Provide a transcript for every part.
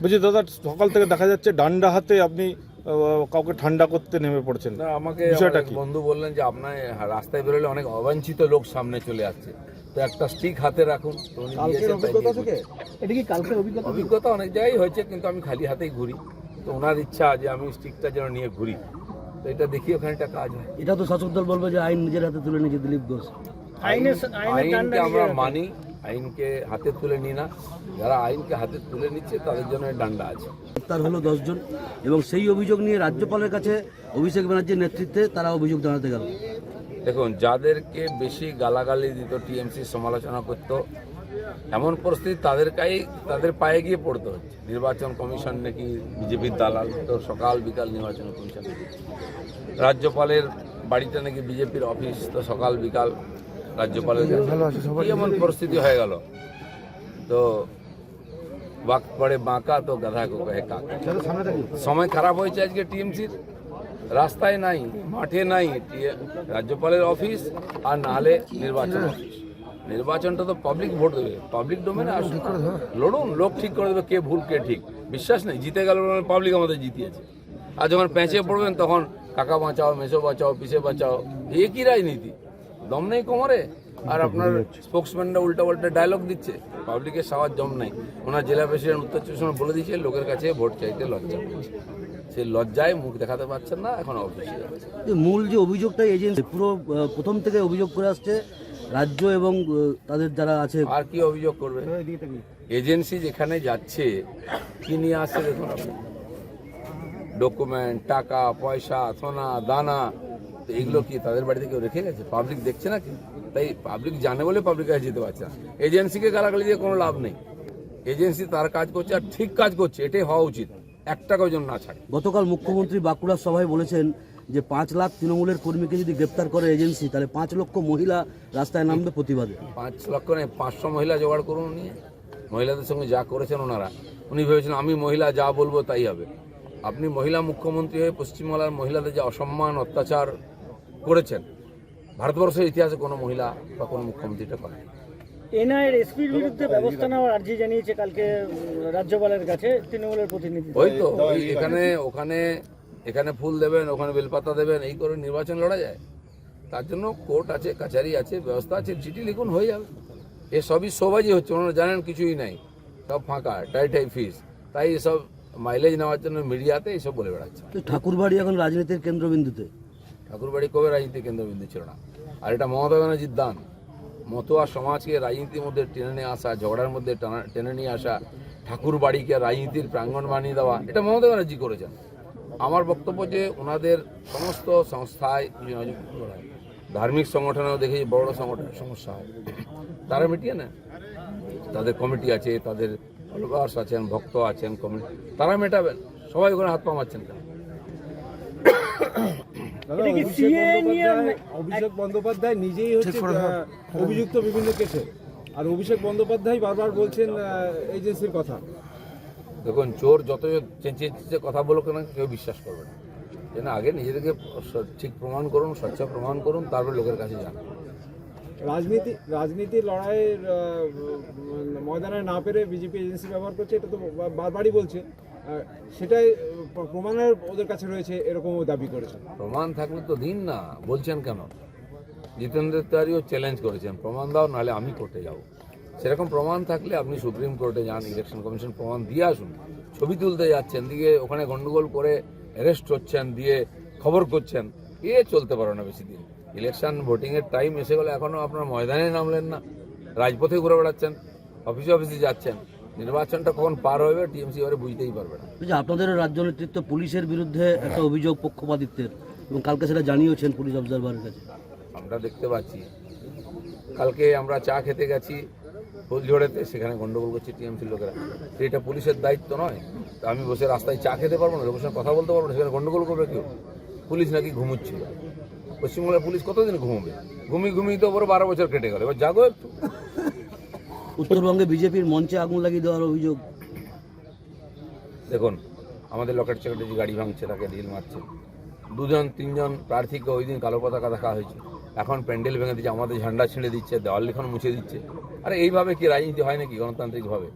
বলছি দাদা সকাল থেকে দেখা যাচ্ছে ডান্ডা হাতে আপনি কাউকে ঠান্ডা করতে নেমে পড়ছেন। না আমাকে বিষয়টা কি? বন্ধু বললেন যে আপনার রাস্তায় বেরোলে অনেক অবাঞ্ছিত লোক সামনে চলে আসছে। তো একটা স্টিক হাতে রাখুন অভিজ্ঞতা অনেক জায়গায় হয়েছে কিন্তু আমি খালি হাতেই ঘুরি। তো ওনার ইচ্ছা যে আমি স্টিকটা যেন নিয়ে ঘুরি। তো এটা দেখি ওখানে একটা কাজ হয়। এটা তো শাসক দল বলবে যে আইন নিজের হাতে তুলে নিয়েছে দিলীপ ঘোষ। আইনকে আমরা মানি আইনকে হাতে তুলে নিই না। যারা আইনকে হাতে তুলে নিচ্ছে তাদের জন্য ডান্ডা আছে। গ্রেপ্তার হলো দশজন এবং সেই অভিযোগ নিয়ে রাজ্যপালের কাছে অভিষেক ব্যানার্জির নেতৃত্বে তারা অভিযোগ জানাতে গেল। দেখুন যাদেরকে বেশি গালাগালি দিত টিএমসি সমালোচনা করত এমন পরিস্থিতি তাদেরকেই তাদের পায়ে গিয়ে পড়তে হচ্ছে। নির্বাচন কমিশন নাকি বিজেপির দালাল? তো সকাল বিকাল নির্বাচন কমিশন। রাজ্যপালের বাড়িটা নাকি বিজেপির অফিস তো সকাল বিকাল রাজ্যপালের এমন পরিস্থিতি হয়ে গেল? তো বাক পড়ে বাঁকা তো গাধা কো কহে কাকা। সময় খারাপ হয়েছে আজকে টিএমসির। রাস্তায় নাই মাঠে নাই রাজ্যপালের অফিস আর নাহলে নির্বাচন অফিস। নির্বাচনটা তো পাবলিক ভোট দেবে। পাবলিক ডোমেনে আসুন লড়ুন লোক ঠিক করে দেবে কে ভুল কে ঠিক। বিশ্বাস নেই জিতে গেল পাবলিক আমাদের জিতিয়েছে। আর যখন পেঁচে পড়বেন তখন কাকা বাঁচাও মেসো বাঁচাও পিসে বাঁচাও একই রাজনীতি। দম নেই কোমরে? আর আপনার স্পোক্সম্যানরা উল্টা পাল্টা ডায়লগ দিচ্ছে। পাবলিকের সাওয়ার জম নাই। ওনার জেলা প্রেসিডেন্ট উত্তর চব্বিশ পরগনা বলে দিয়েছে লোকের কাছে ভোট চাইতে লজ্জা পেয়েছে। সেই লজ্জায় মুখ দেখাতে পারছেন না এখন অফিসে মূল যে অভিযোগটা এজেন্সি পুরো প্রথম থেকে অভিযোগ করে আসছে রাজ্য এবং তাদের যারা আছে আর কি অভিযোগ করবে? এজেন্সি যেখানে যাচ্ছে কি নিয়ে আসছে দেখুন আপনি। ডকুমেন্ট টাকা পয়সা সোনা দানা তো এইগুলো কি তাদের বাড়িতে কেউ রেখে গেছে? পাবলিক দেখছে না কি তাই পাবলিক জানে বলে পাবলিক কাছে যেতে পারছে না। এজেন্সিকে গালাগালি দিয়ে কোনো লাভ নেই। এজেন্সি তার কাজ করছে আর ঠিক কাজ করছে এটাই হওয়া উচিত। এক টাকাও যেন না ছাড়ে। গতকাল মুখ্যমন্ত্রী বাঁকুড়ার সভায় বলেছেন যে পাঁচ লাখ তৃণমূলের কর্মীকে যদি গ্রেপ্তার করে এজেন্সি তাহলে পাঁচ লক্ষ মহিলা রাস্তায় নামবে প্রতিবাদে। পাঁচ লক্ষ নয় পাঁচশো মহিলা জোগাড় করুন নিয়ে মহিলাদের সঙ্গে যা করেছেন ওনারা। উনি ভেবেছিলেন আমি মহিলা যা বলব তাই হবে। আপনি মহিলা মুখ্যমন্ত্রী হয়ে পশ্চিমবাংলার মহিলাদের যে অসম্মান অত্যাচার করেছেন। ভারতবর্ষের ইতিহাসে কোনো মহিলা বা কোনো মুখ্যমন্ত্রীটা করেন। এনআইএর এসপির বিরুদ্ধে ব্যবস্থা নেওয়ার আর্জি জানিয়েছে কালকে রাজ্যপালের কাছে তৃণমূলের প্রতিনিধি। ওই তো ওই এখানে ওখানে এখানে ফুল দেবেন ওখানে বেলপাতা দেবেন এই করে নির্বাচন লড়া যায়। তার জন্য কোর্ট আছে কাছারি আছে ব্যবস্থা আছে চিঠি লিখুন হয়ে যাবে। এ সবই শোবাজি হচ্ছে ওনারা জানেন কিছুই নাই। সব ফাঁকা টাই টাই ফিস। তাই এসব মাইলেজ নেওয়ার জন্য মিডিয়াতে এইসব বলে বেড়াচ্ছে। ঠাকুরবাড়ি এখন রাজনীতির কেন্দ্রবিন্দুতে। ঠাকুরবাড়ি কবে রাজনীতি কেন্দ্রবিন্দু ছিল না? আর এটা মমতা ব্যানার্জির দান। মতুয়া সমাজকে রাজনীতির মধ্যে টেনে নিয়ে আসা, ঝগড়ার মধ্যে টেনে নিয়ে আসা ঠাকুর বাড়িকে রাজনীতির প্রাঙ্গণ বানিয়ে দেওয়া, এটা মমতা ব্যানার্জি করেছেন। আমার বক্তব্য যে ওনাদের সমস্ত সংস্থায় ধার্মিক সংগঠনেও দেখি বড় সংগঠনের সমস্যা হয় তারা মিটিয়ে নেন। তাদের কমিটি আছে, তাদের ফলোয়ার্স আছেন, ভক্ত আছেন কমিটি তারা মেটাবেন। সবাই ওখানে হাত পা মারছেন কেন? অভিষেক বন্দ্যোপাধ্যায় নিজেই হচ্ছে অভিযুক্ত বিভিন্ন কেসে। আর অভিষেক বন্দ্যোপাধ্যায় বারবার বলছেন এজেন্সির কথা। দেখুন চোর যত চেঁচিয়ে কথা বলুক না কেউ বিশ্বাস করবে না। যেন আগে নিজেদেরকে ঠিক প্রমাণ করুন স্বচ্ছ প্রমাণ করুন তারপর লোকের কাছে যান। রাজনীতি রাজনীতির লড়াইয়ের ময়দানে না পেরে বিজেপি এজেন্সি ব্যবহার করছে এটা তো বারবারই বলছে। সেটাই প্রমাণের ওদের কাছে রয়েছে, এরকমও দাবি করেছে প্রমাণ থাকলে তো দিন না, বলছেন কেন? জিতেন্দ্র তিওয়ারিও চ্যালেঞ্জ করেছেন, প্রমাণ দাও, নাহলে আমি কোর্টে যাব। সেরকম প্রমাণ থাকলে আপনি সুপ্রিম কোর্টে যান ইলেকশন কমিশন প্রমাণ দিয়ে আসুন। ছবি তুলতে যাচ্ছেন, দিয়ে ওখানে গন্ডগোল করে অ্যারেস্ট হচ্ছেন, দিয়ে খবর করছেন, এ চলতে পারো না বেশি দিন। ইলেকশন ভোটিংয়ের টাইম এসে গেলে এখনও আপনার ময়দানে নামলেন না। রাজপথে ঘুরে বেড়াচ্ছেন অফিসে অফিসে যাচ্ছেন। নির্বাচনটা কখন পার হবে টিএমসি এবারে বুঝতেই পারবে না। আপনাদের রাজ্য নেতৃত্ব পুলিশের বিরুদ্ধে একটা অভিযোগ পক্ষপাতিত্বের এবং কালকে সেটা জানিয়েছেন পুলিশ অবজারভারের কাছে। আমরা দেখতে পাচ্ছি। কালকে আমরা চা খেতে গেছি ফুলঝড়েতে সেখানে গন্ডগোল করছে টিএমসির লোকেরা। তো এটা পুলিশের দায়িত্ব নয়। তা আমি বসে রাস্তায় চা খেতে পারব না লোকের সঙ্গে কথা বলতে পারব না সেখানে গন্ডগোল করবে কেউ? পুলিশ নাকি ঘুমুচ্ছিল পশ্চিমবঙ্গের পুলিশ কতদিন ঘুমবে? ঘুমিয়ে ঘুমিয়ে তো ওপরে বারো বছর কেটে গেল। এবার জাগো একটু। উত্তরবঙ্গে বিজেপির মঞ্চে আগুন লাগিয়ে দেওয়ার অভিযোগ। দেখুন, আমাদের লকেট চেকেটে যে গাড়ি ভাঙছে, তাকে ঢিল মারছে। দুজন, তিনজন প্রার্থীকে ওই দিন কালো পতাকা দেখা হয়েছে। এখন প্যান্ডেল ভেঙে দিচ্ছে আমাদের ঝান্ডা ছিঁড়ে দিচ্ছে, দেওয়াল লিখন মুছে দিচ্ছে। আরে এইভাবে কি রাজনীতি হয় নাকি? গণতান্ত্রিকভাবে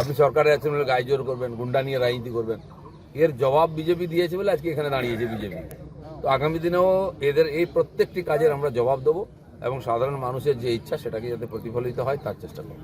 আপনি সরকারে আছেন বলে গায়ে জোর করবেন, গুন্ডা নিয়ে রাজনীতি করবেন। এর জবাব বিজেপি দিয়েছে বলে আজকে এখানে দাঁড়িয়েছে বিজেপি। তো আগামী দিনেও এদের এই প্রত্যেকটি কাজের আমরা জবাব দেবো এবং সাধারণ মানুষের যে ইচ্ছা সেটাকে যাতে প্রতিফলিত হয়, তার চেষ্টা করব।